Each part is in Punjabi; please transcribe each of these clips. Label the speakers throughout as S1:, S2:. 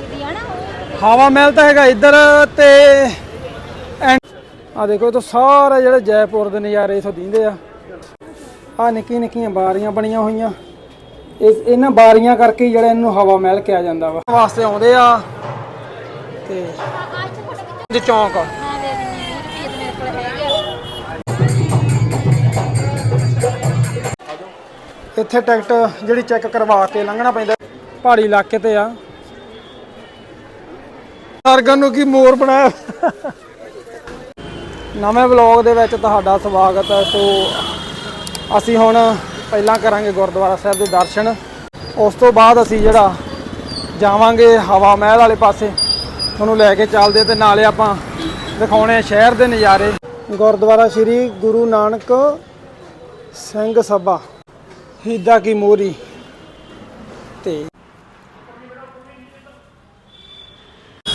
S1: ਲੱਗਦੀ ਆ ਨਾ ਉਹ।
S2: ਹਵਾ ਮਹਿਲ ਤਾਂ ਹੈਗਾ ਇੱਧਰ ਤੇ ਆ ਦੇਖੋ ਇਹ ਤਾਂ ਸਾਰੇ ਜਿਹੜੇ ਜੈਪੁਰ ਦੇ ਨਜ਼ਾਰੇ ਇਥੋਂ ਦਿੰਦੇ ਆ। ਆ ਨਿੱਕੀ ਨਿੱਕੀਆਂ ਬਾਰੀਆਂ ਬਣੀਆਂ ਹੋਈਆਂ। ਇਸ ਇਹਨਾਂ ਬਾਰੀਆਂ ਕਰਕੇ ਹੀ ਜਿਹੜਾ ਇਹਨੂੰ ਹਵਾ ਮਹਿਲ ਕਿਹਾ ਜਾਂਦਾ ਵਾ। ਵਾਸਤੇ ਆਉਂਦੇ ਆ ਤੇ
S1: ਆ ਇੱਥੇ ਫੋਟੋ ਖਿੱਚੋ
S2: ਜੇ ਚੌਂਕ। ਆ
S1: ਮੈਂ ਦੇ ਦਿੰਦੀ 20 ਰੁਪਏ ਤੇ ਮੇਰੇ ਕੋਲ ਹੈਗੇ ਆ।
S2: ਇੱਥੇ ਟਿਕਟ ਜਿਹੜੀ ਚੈੱਕ ਕਰਵਾ ਕੇ ਲੰਘਣਾ ਪੈਂਦਾ। ਪਹਾੜੀ ਇਲਾਕੇ ਤੇ ਆ। ਸਰਗਨ ਨੂੰ ਕੀ ਮੋਰ ਬਣਾਇਆ? ਨਵੇਂ ਵਲੌਗ ਦੇ ਵਿੱਚ ਤੁਹਾਡਾ ਸਵਾਗਤ ਹੈ। ਸੋ ਅਸੀਂ ਹੁਣ ਪਹਿਲਾਂ ਕਰਾਂਗੇ ਗੁਰਦੁਆਰਾ ਸਾਹਿਬ ਦੇ ਦਰਸ਼ਨ। ਉਸ ਤੋਂ ਬਾਅਦ ਅਸੀਂ ਜਿਹੜਾ ਜਾਵਾਂਗੇ ਹਵਾ ਮਹਿਲ ਵਾਲੇ ਪਾਸੇ ਤੁਹਾਨੂੰ ਲੈ ਕੇ ਚੱਲਦੇ ਤੇ ਨਾਲੇ ਆਪਾਂ ਦਿਖਾਉਣੇ ਸ਼ਹਿਰ ਦੇ ਨਜ਼ਾਰੇ। ਗੁਰਦੁਆਰਾ ਸ੍ਰੀ ਗੁਰੂ ਨਾਨਕ ਸਿੰਘ ਸਭਾ। ਹੀਦਾ ਕੀ ਮੋਰੀ? ਤੇ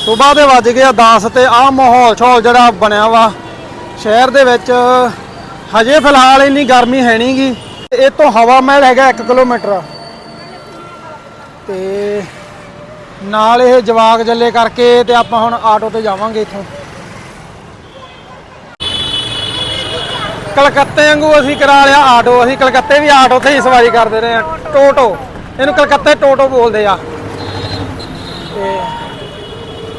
S2: ਸਵੇਰ ਦੇ ਵੱਜ ਗਿਆ 10 ਤੇ ਆਹ ਮਾਹੌਲ, ਛੋਲ ਜਿਹੜਾ ਬਣਿਆ ਵਾ। ਸ਼ਹਿਰ ਦੇ ਵਿੱਚ ਹਜੇ ਫਿਲਹਾਲ ਇੰਨੀ ਗਰਮੀ ਹੈ ਨਹੀਂਗੀ ਇਹ ਤੋਂ ਹਵਾ ਮਹਿਲ ਹੈਗਾ 1 ਕਿਲੋਮੀਟਰ। ਤੇ ਨਾਲ ਇਹ ਜਵਾਗ ਜੱਲੇ ਕਰਕੇ ਤੇ ਆਪਾਂ ਹੁਣ ਆਟੋ ਤੇ ਜਾਵਾਂਗੇ ਇੱਥੋਂ। ਕਲਕੱਤੇ ਵਾਂਗੂ ਅਸੀਂ ਕਰਾ ਲਿਆ ਆਟੋ। ਅਸੀਂ ਕਲਕੱਤੇ ਵੀ ਆਟੋ ਤੇ ਹੀ ਸਵਾਰੀ ਕਰਦੇ ਰਹੇ ਆ ਟੋਟੋ। ਇਹਨੂੰ ਕਲਕੱਤੇ ਟੋਟੋ ਬੋਲਦੇ ਆ।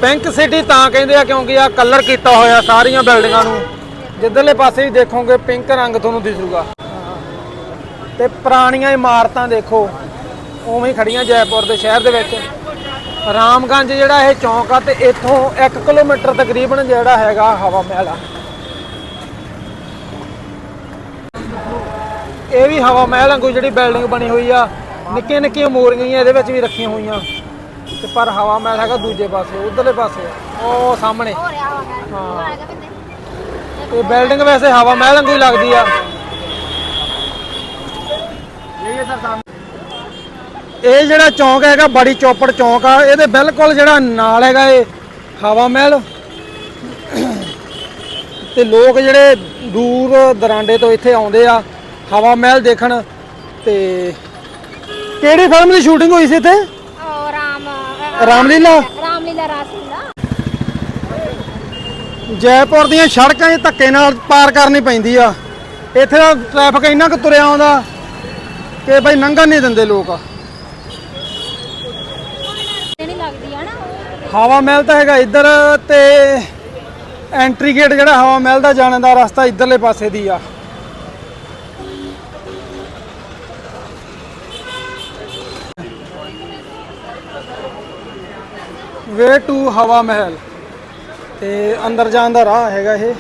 S2: ਪਿੰਕ ਸਿਟੀ ਤਾਂ ਕਹਿੰਦੇ ਆ ਕਿਉਂਕਿ ਆ ਕਲਰ ਕੀਤਾ ਹੋਇਆ ਸਾਰੀਆਂ ਬਿਲਡਿੰਗਾਂ ਨੂੰ। ਜਿੱਧਰਲੇ ਪਾਸੇ ਵੀ ਦੇਖੋਗੇ ਪਿੰਕ ਰੰਗ ਤੁਹਾਨੂੰ ਦਿਸੂਗਾ ਤੇ ਪੁਰਾਣੀਆਂ ਇਮਾਰਤਾਂ ਦੇਖੋ, ਉਵੇਂ ਖੜੀਆਂ ਜੈਪੁਰ ਦੇ ਸ਼ਹਿਰ ਦੇ ਵਿੱਚ। ਰਾਮਗੰਜ ਜਿਹੜਾ ਇਹ ਚੌਂਕ ਆ ਤੇ ਇੱਥੋਂ 1 ਕਿਲੋਮੀਟਰ ਤਕਰੀਬਨ ਜਿਹੜਾ ਹੈਗਾ ਹਵਾ ਮਹਿਲ ਆ। ਇਹ ਵੀ ਹਵਾ ਮਹਿਲ ਵਾਂਗੂ ਜਿਹੜੀ ਬਿਲਡਿੰਗ ਬਣੀ ਹੋਈ ਆ। ਨਿੱਕੀਆਂ ਨਿੱਕੀਆਂ ਮੋਰੀਆਂ ਇਹਦੇ ਵਿੱਚ ਵੀ ਰੱਖੀਆਂ ਹੋਈਆਂ। ਤੇ ਪਰ ਹਵਾ ਮਹਿਲ ਹੈਗਾ ਦੂਜੇ ਪਾਸੇ ਉਧਰਲੇ ਪਾਸੇ ਉਹ ਸਾਹਮਣੇ।
S1: ਹੋ। ਰਿਹਾ
S2: ਤੇ ਬਿਲਡਿੰਗ ਵੈਸੇ ਹਵਾ ਮਹਿਲ ਵਾਂਗੂ ਹੀ ਲੱਗਦੀ ਆ। ਇਹ ਜਿਹੜਾ ਚੌਂਕ ਹੈਗਾ ਬੜੀ ਚੌਪੜ ਚੌਂਕ ਆ। ਇਹਦੇ ਬਿਲਕੁਲ ਜਿਹੜਾ ਨਾਲ ਹੈਗਾ ਇਹ ਹਵਾ ਮਹਿਲ ਤੇ ਲੋਕ ਜਿਹੜੇ ਦੂਰ ਦਰਾਂਡੇ ਤੋਂ ਇੱਥੇ ਆਉਂਦੇ ਆ ਹਵਾ ਮਹਿਲ ਦੇਖਣ। ਤੇ ਕਿਹੜੀ ਫਿਲਮ ਦੀ ਸ਼ੂਟਿੰਗ ਹੋਈ ਸੀ ਇੱਥੇ? ਰਾਮਲੀਲਾ?
S1: ਰਾਮਲੀਲਾ ਰਾਸਲੀਲਾ।
S2: ਜੈਪੁਰ ਦੀਆਂ ਸੜਕਾਂ 'ਚ ਧੱਕੇ ਨਾਲ ਪਾਰ ਕਰਨੀ ਪੈਂਦੀ ਆ। ਇੱਥੇ ਦਾ ਟ੍ਰੈਫਿਕ ਇੰਨਾ ਕੁ ਤੁਰਿਆ ਆਉਂਦਾ ਕਿ ਬਈ ਲੰਘਣ ਨਹੀਂ ਦਿੰਦੇ ਲੋਕ।
S1: ਨਹੀਂ ਲੱਗਦੀ ਨਾ
S2: ਹਵਾ ਮਹਿਲ ਤਾਂ ਹੈਗਾ ਇੱਧਰ ਤੇ ਐਂਟਰੀ ਗੇਟ ਜਿਹੜਾ ਹਵਾ ਮਹਿਲ ਦਾ ਜਾਣ ਦਾ ਰਸਤਾ ਇੱਧਰਲੇ ਪਾਸੇ ਦੀ ਆ। ਵੇ ਟੂ ਹਵਾ ਮਹਿਲ। ਤੇ ਅੰਦਰ ਜਾਣ ਦਾ ਰਾਹ ਹੈਗਾ ਇਹ।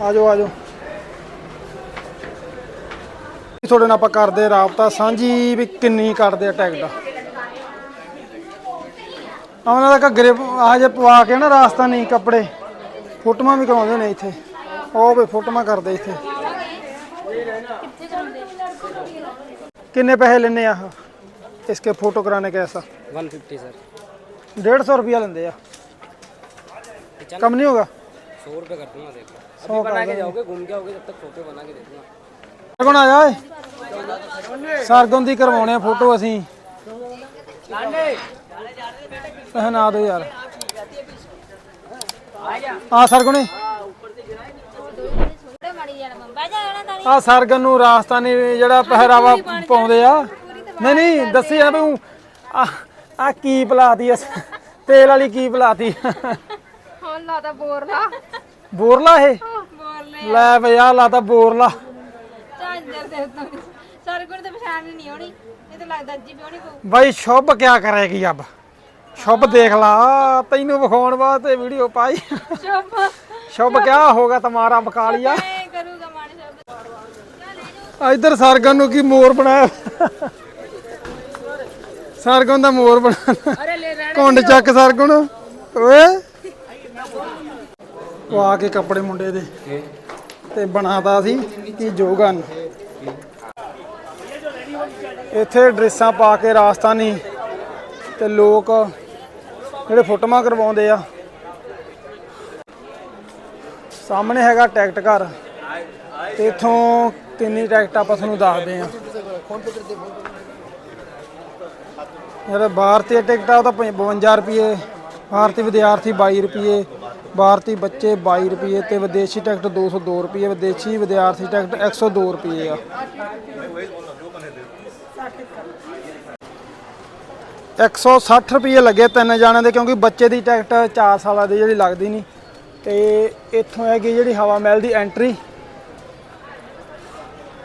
S2: ਆਜੋ ਆਜੋ ਤੁਹਾਡੇ ਨਾਲ ਆਪਾਂ ਕਰਦੇ ਰਾਬਤਾ। ਸਾਂਝੀ ਵੀ ਕਿੰਨੀ ਕੱਟਦੇ ਆ ਟਿਕਟ। ਉਹਨਾਂ ਦਾ ਘੱਗਰੇ ਆਹ ਜੇ ਪਵਾ ਕੇ ਨਾ ਰਾਸਤਾ ਰਾਜਸਥਾਨੀ ਕੱਪੜੇ। ਫੋਟੋਆਂ ਵੀ ਕਰਾਉਂਦੇ ਨੇ ਇੱਥੇ। ਉਹ ਵੀ, ਫੋਟੋਆਂ ਕਰਦੇ ਇੱਥੇ। ਕਿੰਨੇ ਪੈਸੇ ਲੈਣੇ ਆ ਇਸਕੇ ਫੋਟੋ ਕਰਾਣੇ ਕੇ ਐਸਾ
S3: 150 सर
S2: 150 रुपया लेंदे आ कम नहीं होगा
S3: सौ रुपये कर दूंगा देखो
S2: सौ
S3: अभी बना के जाओगे घूम के आओगे जब तक फोटो बना के दे दूंगा
S2: ਸਰਗੁਣ ਆ ਜਾ ਓਏ ਸਰਗੁਣ ਦੀ ਕਰਵਾਉਣੇ ਆ ਫੋਟੋ ਅਸੀਂ ਇਹ ਨਾ ਦੋ ਯਾਰ ਆ ਸਰਗੁਣੇ
S1: ਛੋਟੇ ਮਾੜੀ ਜਾਣਾ ਬੰਬਾ ਜਾਣਾ ਤਾਂ
S2: ਆ ਸਰਗਨ ਨੂੰ ਰਾਜਸਥਾਨੀ ਜਿਹੜਾ ਪਹਿਰਾਵਾ ਪਾਉਂਦੇ ਆ ਨਹੀਂ ਨਹੀਂ ਦੱਸੀ ਆ। ਵੀ ਆ ਆ ਕੀ ਪਲਾਤੀ ਐ ਤੇਲ ਵਾਲੀ ਕੀ ਪਲਾਤੀ?
S1: ਹੁਣ ਲਾਦਾ ਬੋਰਲਾ।
S2: ਬੋਰਲਾ ਇਹ?
S1: ਬੋਰਲੇ
S2: ਲੈ ਬਈ ਆ ਲਾਤਾ ਬੋਰਲਾ।
S1: ਝਾਂਜਰ ਦੇ ਉੱਤੋਂ ਸਾਰੇ ਕੋਲ ਤੇ ਪਛਾਣ ਨਹੀਂ ਆਉਣੀ ਇਹ ਤਾਂ ਲੱਗਦਾ ਜੀ ਪਿਉਣੀ ਪਊ।
S2: ਬਾਈ ਸ਼ੁਭ ਕਿਆ ਕਰੇਗੀ ਅਬ? ਸ਼ੁਭ ਦੇਖ ਲਾ। ਤੈਨੂੰ ਵਿਖਾਉਣ ਵਾਸਤੇ ਵੀਡੀਓ ਪਾਈ। ਸ਼ੁਭ। ਕਿਆ ਹੋਗਾ ਤੁਹਾਡਾ ਬਕਾਲੀਆ?
S1: ਕਰੂਗਾ
S2: ਇੱਧਰ ਸਰਗਨ ਨੂੰ ਕੀ ਮੋਰ ਬਣਾਇਆ? ਸਰਗਨ ਦਾ ਮੋਰ ਬਣਾ ਕੁੰਡ ਚੱਕ ਸਰਗਨ ਓਏ। ਉਹ ਆ ਕੇ ਕੱਪੜੇ ਮੁੰਡੇ ਦੇ। ਤੇ ਬਣਾਤਾ ਸੀ ਕੀ ਜੋਗਨ। ਇੱਥੇ ਡਰੈਸਾਂ ਪਾ ਕੇ ਰਾਜਸਥਾਨੀ ਤੇ ਲੋਕ ਜਿਹੜੇ ਫੋਟੋਆਂ ਕਰਵਾਉਂਦੇ ਆ। ਸਾਹਮਣੇ ਹੈਗਾ ਟਿਕਟ ਘਰ। ਤੇ ਇਥੋਂ ਤਿੰਨੀ ਟਿਕਟ ਆਪਾਂ ਤੁਹਾਨੂੰ ਦੱਸਦੇ ਆ। ਜਿਹੜਾ ਭਾਰਤੀ ਟਿਕਟ ਆ, ਉਹ ਤਾਂ 52 ਰੁਪਏ ਭਾਰਤੀ ਵਿਦਿਆਰਥੀ 22 ਰੁਪਏ ਭਾਰਤੀ ਬੱਚੇ 22 ਰੁਪਏ ਤੇ ਵਿਦੇਸ਼ੀ ਟਿਕਟ 202 ਰੁਪਏ ਵਿਦੇਸ਼ੀ ਵਿਦਿਆਰਥੀ ਟਿਕਟ 102 ਰੁਪਏ ਆ। 160 ਰੁਪਏ ਲੱਗੇ ਤਿੰਨ ਜਾਣਿਆਂ ਦੇ, ਕਿਉਂਕਿ ਬੱਚੇ ਦੀ ਟਿਕਟ 4 ਸਾਲਾਂ ਦੀ ਜਿਹੜੀ ਲੱਗਦੀ ਨਹੀਂ। ਤੇ ਇੱਥੋਂ ਹੈਗੀ ਜਿਹੜੀ ਹਵਾ ਮਹਿਲ ਦੀ ਐਂਟਰੀ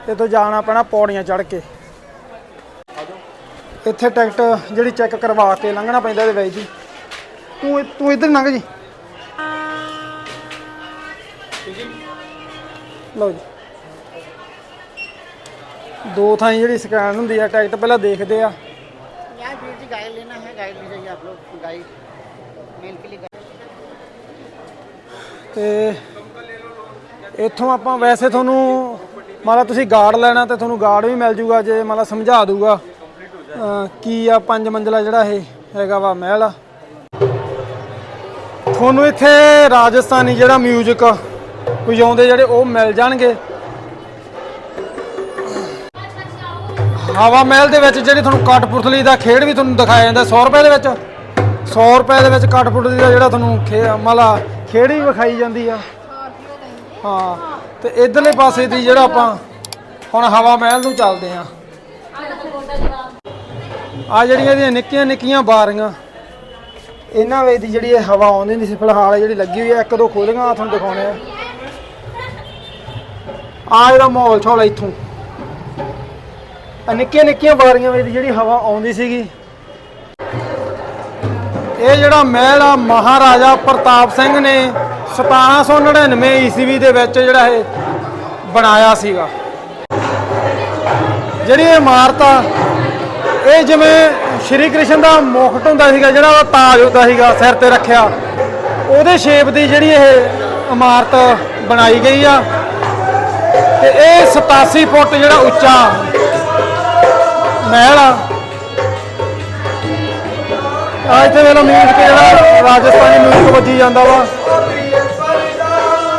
S2: ਤੇ ਤੋਂ ਜਾਣਾ ਪੈਣਾ ਪੌੜੀਆਂ ਚੜ੍ਹ ਕੇ। ਇੱਥੇ ਟਿਕਟ ਜਿਹੜੀ ਚੈੱਕ ਕਰਵਾ ਕੇ ਲੰਘਣਾ ਪੈਂਦਾ ਇਹਦੇ ਵਿੱਚ ਜੀ ਤੂੰ ਤੂੰ ਇੱਧਰ ਲੰਘ ਜੀ ਲਓ ਜੀ ਦੋ ਥਾਂ ਜਿਹੜੀ ਸਕੈਨ ਹੁੰਦੀ ਆ ਟਿਕਟ ਪਹਿਲਾਂ ਦੇਖਦੇ ਆ
S4: यहाँ वीर जी गाइड लेना है गाइड ले जाइए आप लोग गाइड मेल के लिए गाइड
S2: ਤੇ ਇੱਥੋਂ ਆਪਾਂ ਵੈਸੇ ਤੁਹਾਨੂੰ ਮੰਨ ਲਾ ਤੁਸੀਂ ਗਾਰਡ ਲੈਣਾ ਤੇ ਤੁਹਾਨੂੰ ਗਾਰਡ ਵੀ ਮਿਲ ਜੂਗਾ ਜੇ ਮੰਨ ਲਾ ਸਮਝਾ ਦੂਗਾ ਅਹ ਕੀ ਆ ਪੰਜ ਮੰਜ਼ਲਾ ਜਿਹੜਾ ਇਹ ਹੈਗਾ ਵਾ ਮਹਿਲ? ਆ ਤੁਹਾਨੂੰ ਇੱਥੇ ਰਾਜਸਥਾਨੀ ਜਿਹੜਾ 뮤직 ਵਜਾਉਂਦੇ ਜਿਹੜੇ ਉਹ ਮਿਲ ਜਾਣਗੇ। ਹਵਾ ਮਹਿਲ ਦੇ ਵਿੱਚ ਜਿਹੜੀ ਤੁਹਾਨੂੰ ਕਟਪੁਰਥਲੀ ਦਾ ਖੇਡ ਵੀ ਤੁਹਾਨੂੰ ਦਿਖਾਇਆ ਜਾਂਦਾ 100 ਰੁਪਏ ਦੇ ਵਿੱਚ। 100 ਰੁਪਏ ਦੇ ਵਿੱਚ ਕਟਪੁਰਥਲੀ ਦਾ ਜਿਹੜਾ ਤੁਹਾਨੂੰ ਖੇ ਮਲਾ ਖੇਡ ਵੀ ਵਿਖਾਈ ਜਾਂਦੀ ਆ। ਹਾਂ, ਤੇ ਇਧਰਲੇ ਪਾਸੇ ਦੀ ਜਿਹੜਾ ਆਪਾਂ ਹੁਣ ਹਵਾ ਮਹਿਲ ਨੂੰ ਚੱਲਦੇ ਆ ਆ ਜਿਹੜੀਆਂ ਇਹਦੀਆਂ ਨਿੱਕੀਆਂ ਨਿੱਕੀਆਂ ਬਾਰੀਆਂ। ਇਹਨਾਂ ਵਿੱਚ ਦੀ ਜਿਹੜੀ ਇਹ ਹਵਾ ਆਉਂਦੀ ਨਹੀਂ ਸੀ, ਫਿਲਹਾਲ ਜਿਹੜੀ ਲੱਗੀ ਹੋਈ ਹੈ ਇੱਕ ਦੋ ਖੋਲੀਆਂ ਤੁਹਾਨੂੰ ਦਿਖਾਉਣੇ ਆ। ਆ ਇਹਦਾ ਮਾਹੌਲ ਛੋਲਾ ਇੱਥੋਂ। ਆ ਨਿੱਕੀਆਂ ਨਿੱਕੀਆਂ ਬਾਰੀਆਂ ਵਿੱਚ ਦੀ ਜਿਹੜੀ ਹਵਾ ਆਉਂਦੀ ਸੀਗੀ। ਇਹ ਜਿਹੜਾ ਮਹਿਲ ਆ, ਮਹਾਰਾਜਾ ਪ੍ਰਤਾਪ ਸਿੰਘ ਨੇ 1799 ਈਸਵੀ ਦੇ ਵਿੱਚ ਜਿਹੜਾ ਇਹ ਬਣਾਇਆ ਸੀਗਾ। ਜਿਹੜੀ ਇਮਾਰਤ ਆ ਇਹ ਜਿਵੇਂ ਸ਼੍ਰੀ ਕ੍ਰਿਸ਼ਨ ਦਾ ਮੁਕਟ ਹੁੰਦਾ ਸੀਗਾ, ਜਿਹੜਾ ਉਹ ਤਾਜ ਹੁੰਦਾ ਸੀਗਾ, ਸਿਰ ਤੇ ਰੱਖਿਆ। ਉਹਦੇ ਸ਼ੇਪ ਦੀ ਜਿਹੜੀ ਇਹ ਇਮਾਰਤ ਬਣਾਈ ਗਈ ਆ। ਤੇ ਇਹ 87 ਫੁੱਟ ਜਿਹੜਾ ਉੱਚਾ ਮਹਿਲ ਆ। ਆ ਇੱਥੇ ਵੇਖ ਲਓ ਮਿਊਜ਼ਿਕ ਜਿਹੜਾ ਰਾਜਸਥਾਨੀ ਮਿਊਜ਼ਿਕ ਵੱਜੀ ਜਾਂਦਾ ਵਾ।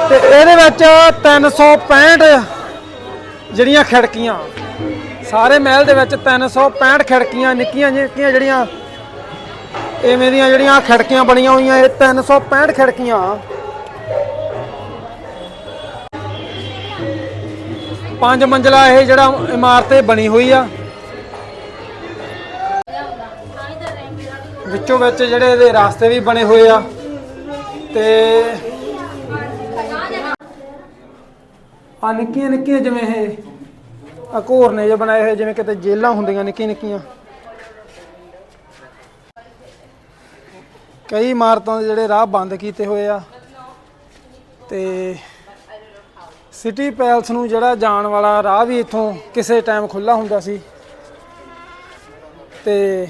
S2: ਤੇ ਇਹਦੇ ਵਿੱਚ 365 ਜਿਹੜੀਆਂ ਖਿੜਕੀਆਂ। ਸਾਰੇ ਮਹਿਲ ਦੇ ਵਿੱਚ 365 ਖਿੜਕੀਆਂ ਨਿੱਕੀਆਂ ਨਿੱਕੀਆਂ ਜਿਹੜੀਆਂ, ਐਵੇਂ ਦੀਆਂ ਜਿਹੜੀਆਂ ਖਿੜਕੀਆਂ ਬਣੀਆਂ ਹੋਈਆਂ, ਇਹ 365 ਖਿੜਕੀਆਂ। ਪੰਜ ਮੰਜ਼ਲਾ ਇਹ ਜਿਹੜਾ ਇਮਾਰਤ ਇਹ ਬਣੀ ਹੋਈ ਆ। ਵਿੱਚੋਂ ਵਿੱਚ ਜਿਹੜੇ ਇਹਦੇ ਰਾਸਤੇ ਵੀ ਬਣੇ ਹੋਏ ਆ ਤੇ ਆ ਨਿੱਕੀਆਂ ਨਿੱਕੀਆਂ ਜਿਵੇਂ ਇਹ ਆ ਘੋਰਨੇ ਜਿਹੇ ਬਣਾਏ ਹੋਏ, ਜਿਵੇਂ ਕਿਤੇ ਜੇਲਾਂ ਹੁੰਦੀਆਂ ਨਿੱਕੀਆਂ ਨਿੱਕੀਆਂ। ਕਈ ਇਮਾਰਤਾਂ ਦੇ ਜਿਹੜੇ ਰਾਹ ਬੰਦ ਕੀਤੇ ਹੋਏ ਆ। ਤੇ ਸਿਟੀ ਪੈਲਸ ਨੂੰ ਜਿਹੜਾ ਜਾਣ ਵਾਲਾ ਰਾਹ ਵੀ ਇੱਥੋਂ ਕਿਸੇ ਟਾਈਮ ਖੁੱਲਾ ਹੁੰਦਾ ਸੀ। ਤੇ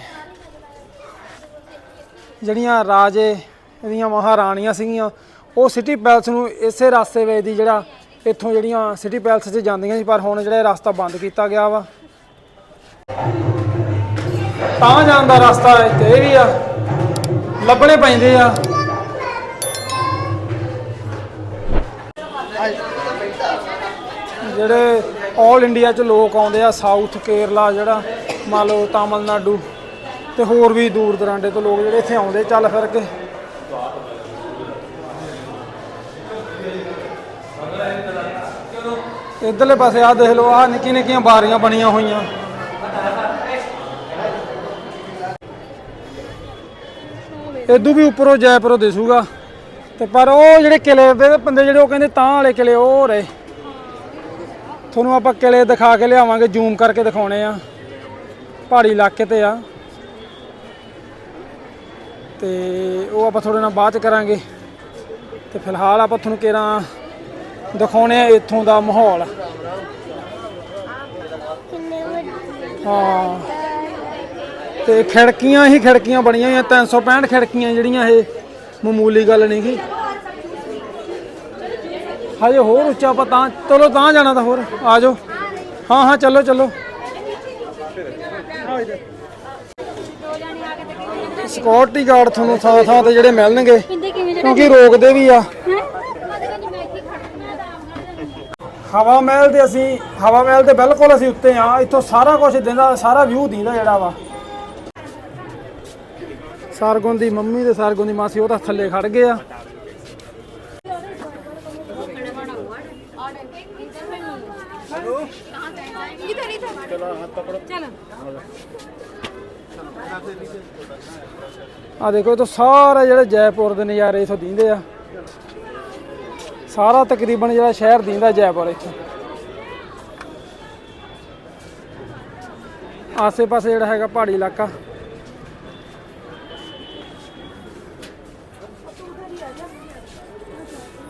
S2: ਜਿਹੜੀਆਂ ਰਾਜੇ ਇਹਦੀਆਂ ਮਹਾਰਾਣੀਆਂ ਸੀਗੀਆਂ, ਉਹ ਸਿਟੀ ਪੈਲਸ ਨੂੰ ਇਸੇ ਰਸਤੇ ਵਿੱਚ ਦੀ ਜਿਹੜਾ ਇੱਥੋਂ ਜਿਹੜੀਆਂ ਸਿਟੀ ਪੈਲਸ 'ਚ ਜਾਂਦੀਆਂ ਸੀ, ਪਰ ਹੁਣ ਜਿਹੜਾ ਰਸਤਾ ਬੰਦ ਕੀਤਾ ਗਿਆ ਵਾ। ਤਾਂ ਜਾਣ ਦਾ ਰਸਤਾ ਇੱਥੇ ਇਹ ਵੀ ਆ, ਲੱਭਣੇ ਪੈਂਦੇ ਆ। ਜਿਹੜੇ 올 ਇੰਡੀਆ ਚ ਲੋਕ ਆਉਂਦੇ ਆ ਸਾਊਥ ਕੇਰਲਾ ਜਿਹੜਾ, ਮੰਨ ਲਓ ਤਾਮਿਲਨਾਡੂ ਤੇ ਹੋਰ ਵੀ ਦੂਰ ਦਰਾਂਡੇ ਤੋਂ ਲੋਕ ਜਿਹੜੇ ਇੱਥੇ ਆਉਂਦੇ, ਚੱਲ ਫਿਰ ਕੇ। ਇਧਰਲੇ ਪਾਸੇ ਆ ਦੇਖ ਲਓ ਆ ਨਿੱਕੀ ਨਿੱਕੀਆਂ ਬਾਰੀਆਂ ਬਣੀਆਂ ਹੋਈਆਂ। ਇਦੋਂ ਵੀ ਉੱਪਰੋਂ ਜੈਪੁਰੋਂ ਦਿਸੂਗਾ। ਤੇ ਪਰ ਉਹ ਜਿਹੜੇ ਕਿਲੇ ਦੇ ਬੰਦੇ ਜਿਹੜੇ ਉਹ ਕਹਿੰਦੇ ਤਾਂ ਵਾਲੇ ਕਿਲੇ ਉਹ ਰਹੇ ਤੁਹਾਨੂੰ ਆਪਾਂ ਕਿਲੇ ਦਿਖਾ ਕੇ ਲਿਆਵਾਂਗੇ, ਜ਼ੂਮ ਕਰਕੇ ਦਿਖਾਉਣੇ ਆ। ਪਹਾੜੀ ਇਲਾਕੇ ਤੇ ਆ। ਤੇ ਉਹ ਆਪਾਂ ਥੋੜੇ ਨਾਲ ਬਾਅਦ ਚ ਕਰਾਂਗੇ। ਤੇ ਫਿਲਹਾਲ ਆਪਾਂ ਤੁਹਾਨੂੰ ਕਿਹੜਾ ਦਿਖਾਉਣੇ ਆ ਇੱਥੋਂ ਦਾ ਮਾਹੌਲ। ਹਾਂ। ਤੇ ਖਿੜਕੀਆਂ ਹੀ ਖਿੜਕੀਆਂ ਬਣੀਆਂ ਹੋਈਆਂ 365 ਖਿੜਕੀਆਂ ਜਿਹੜੀਆਂ ਇਹ ਮਾਮੂਲੀ ਗੱਲ ਨਹੀਂ ਗੀ। ਹਜੇ ਹੋਰ ਉੱਚਾ ਆਪਾਂ ਤਾਂ ਚਲੋ ਤਾਂ ਜਾਣਾ ਤਾਂ ਹੋਰ ਆ ਜਾਓ। ਹਾਂ ਹਾਂ ਚਲੋ ਚਲੋ। ਸਿਕਿਉਰਿਟੀ ਗਾਰਡ ਤੁਹਾਨੂੰ ਥਾਂ ਥਾਂ ਤੇ ਜਿਹੜੇ ਮਿਲਣਗੇ ਕਿਉਂਕਿ ਰੋਕਦੇ ਵੀ ਆ। ਹਵਾ ਮਹਿਲ ਦੇ ਅਸੀਂ, ਹਵਾ ਮਹਿਲ ਦੇ ਬਿਲਕੁਲ ਅਸੀਂ ਉੱਤੇ ਆ ਇੱਥੋਂ ਸਾਰਾ ਕੁਝ ਦਿੰਦਾ ਸਾਰਾ ਵਿਊ ਦਿੰਦਾ ਜਿਹੜਾ ਵਾ। ਸਰਗੁਣ ਦੀ ਮੰਮੀ ਤੇ ਸਰਗੁਣ ਦੀ ਮਾਸੀ, ਉਹ ਤਾਂ ਥੱਲੇ ਖੜ ਗਏ ਆ। ਆ ਦੇਖੋ, ਇਹ ਤਾਂ ਸਾਰੇ ਜਿਹੜੇ ਜੈਪੁਰ ਦੇ ਨਜ਼ਾਰੇ ਇਥੋਂ ਦਿੰਦੇ ਆ। ਸਾਰਾ ਤਕਰੀਬਨ ਜਿਹੜਾ ਸ਼ਹਿਰ ਦਿੰਦਾ ਜੈਪੁਰ ਇੱਥੇ। ਆਸੇ-ਪਾਸੇ ਜਿਹੜਾ ਹੈਗਾ ਪਹਾੜੀ ਇਲਾਕਾ।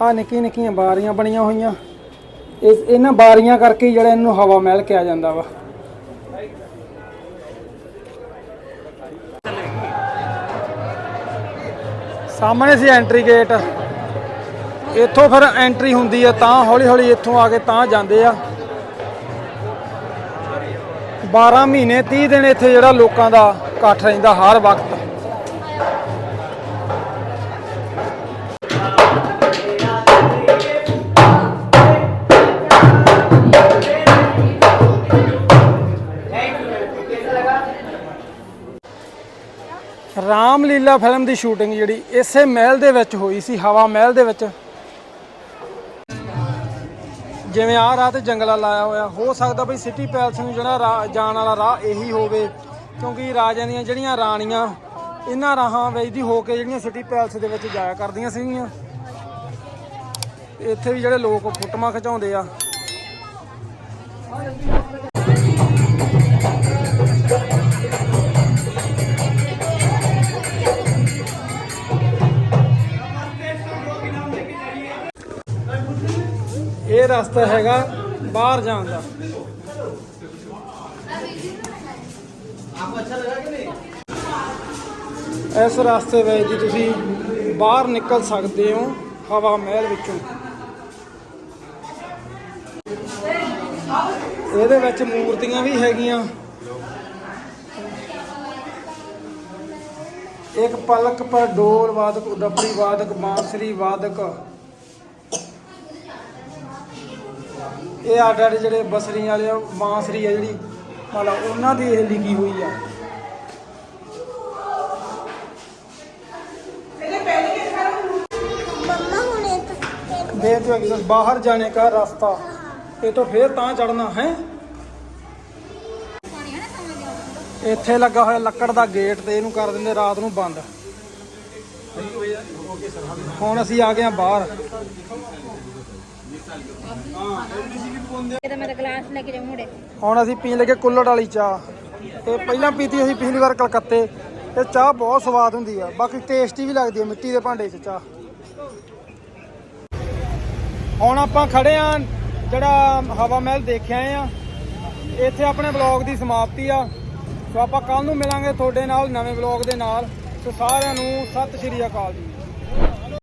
S2: ਆ ਨਿੱਕੀ ਨਿੱਕੀਆਂ ਬਾਰੀਆਂ ਬਣੀਆਂ ਹੋਈਆਂ। ਇਸ ਇਹਨਾਂ ਬਾਰੀਆਂ ਕਰਕੇ ਹੀ ਜਿਹੜਾ ਇਹਨੂੰ ਹਵਾ ਮਹਿਲ ਕਿਹਾ ਜਾਂਦਾ ਵਾ। ਸਾਹਮਣੇ ਸੀ ਐਂਟਰੀ ਗੇਟ। ਇੱਥੋਂ ਫਿਰ ਐਂਟਰੀ ਹੁੰਦੀ ਆ, ਤਾਂ ਹੌਲੀ ਹੌਲੀ ਇੱਥੋਂ ਆ ਕੇ ਤਾਂ ਜਾਂਦੇ ਆ। 12 ਮਹੀਨੇ 30 ਦਿਨ ਇੱਥੇ ਜਿਹੜਾ ਲੋਕਾਂ ਦਾ ਇਕੱਠ ਰਹਿੰਦਾ ਹਰ ਵਕਤ। ਰਾਮਲੀਲਾ ਫਿਲਮ ਦੀ ਸ਼ੂਟਿੰਗ ਜਿਹੜੀ ਇਸੇ ਮਹਿਲ ਦੇ ਵਿੱਚ ਹੋਈ ਸੀ, ਹਵਾ ਮਹਿਲ ਦੇ ਵਿੱਚ। ਜਿਵੇਂ ਆਹ ਰਾਹ ਤੇ ਜੰਗਲਾ ਲਾਇਆ ਹੋਇਆ, ਹੋ ਸਕਦਾ ਬਈ ਸਿਟੀ ਪੈਲਸ ਨੂੰ ਜਿਹੜਾ ਰਾਹ- ਜਾਣ ਵਾਲਾ ਰਾਹ ਇਹੀ ਹੋਵੇ, ਕਿਉਂਕਿ ਰਾਜਿਆਂ ਦੀਆਂ ਜਿਹੜੀਆਂ ਰਾਣੀਆਂ, ਇਹਨਾਂ ਰਾਹਾਂ ਵੇਚਦੀ ਹੋ ਕੇ ਜਿਹੜੀਆਂ ਸਿਟੀ ਪੈਲਸ ਦੇ ਵਿੱਚ ਜਾਇਆ ਕਰਦੀਆਂ ਸੀਗੀਆਂ। ਇੱਥੇ ਵੀ ਜਿਹੜੇ ਲੋਕ ਫੋਟੋਆਂ ਖਿਚਾਉਂਦੇ ਆ। ਰਸਤਾ ਹੈਗਾ ਬਾਹਰ ਜਾਣ ਦਾ। ਇਸ ਰਸਤੇ ਵਿੱਚ ਦੀ ਤੁਸੀਂ ਬਾਹਰ ਨਿਕਲ ਸਕਦੇ ਹੋ ਹਵਾ ਮਹਿਲ ਵਿੱਚੋਂ। ਇਹਦੇ ਵਿੱਚ ਮੂਰਤੀਆਂ ਵੀ ਹੈਗੀਆਂ। ਇੱਕ ਪਲਕ ਪਰ ਡੋਲ ਵਾਦਕ ਉਦਪੜੀ ਵਾਦਕ, ਬਾਂਸਰੀ ਵਾਦਕ। ਇਹ ਆਡ ਆਡ ਜਿਹੜੇ ਬਸਰੀ ਵਾਲੇ ਆ, ਬਾਂਸਰੀ ਆ ਜਿਹੜੀ ਮਤਲਬ ਉਹਨਾਂ ਦੀ ਇਹ ਲਿਖੀ ਹੋਈ ਆ
S5: मम्मा हुने तो
S2: देख तो एकदम बाहर जाने का रास्ता ये तो फिर ਤਾਂ ਚੜਨਾ ਹੈ ਇੱਥੇ ਲੱਗਾ ਹੋਇਆ ਲੱਕੜ ਦਾ ਗੇਟ ਤੇ ਇਹਨੂੰ ਕਰ ਦਿੰਦੇ ਰਾਤ ਨੂੰ ਬੰਦ ਹੁਣ ਅਸੀਂ ਆ ਗਏ ਆ ਬਾਹਰ ਹੁਣ ਅਸੀਂ ਪੀਣ ਲੱਗੇ ਕੁੱਲੜ ਵਾਲੀ ਚਾਹ। ਤੇ ਪਹਿਲਾਂ ਪੀਤੀ ਅਸੀਂ ਪਿਛਲੀ ਵਾਰ ਕਲਕੱਤੇ। ਤੇ ਚਾਹ ਬਹੁਤ ਸਵਾਦ ਹੁੰਦੀ ਆ। ਬਾਕੀ ਟੇਸਟੀ ਵੀ ਲੱਗਦੀ ਆ ਮਿੱਟੀ ਦੇ ਭਾਂਡੇ 'ਚ ਚਾਹ। ਹੁਣ ਆਪਾਂ ਖੜੇ ਆ, ਜਿਹੜਾ ਹਵਾ ਮਹਿਲ ਦੇਖਿਆ ਆ। ਇੱਥੇ ਆਪਣੇ ਵਲੌਗ ਦੀ ਸਮਾਪਤੀ ਆ। ਸੋ ਆਪਾਂ ਕੱਲ ਨੂੰ ਮਿਲਾਂਗੇ ਤੁਹਾਡੇ ਨਾਲ ਨਵੇਂ ਵਲੌਗ ਦੇ ਨਾਲ। ਸੋ ਸਾਰਿਆਂ ਨੂੰ ਸਤਿ ਸ਼੍ਰੀ ਅਕਾਲ ਜੀ।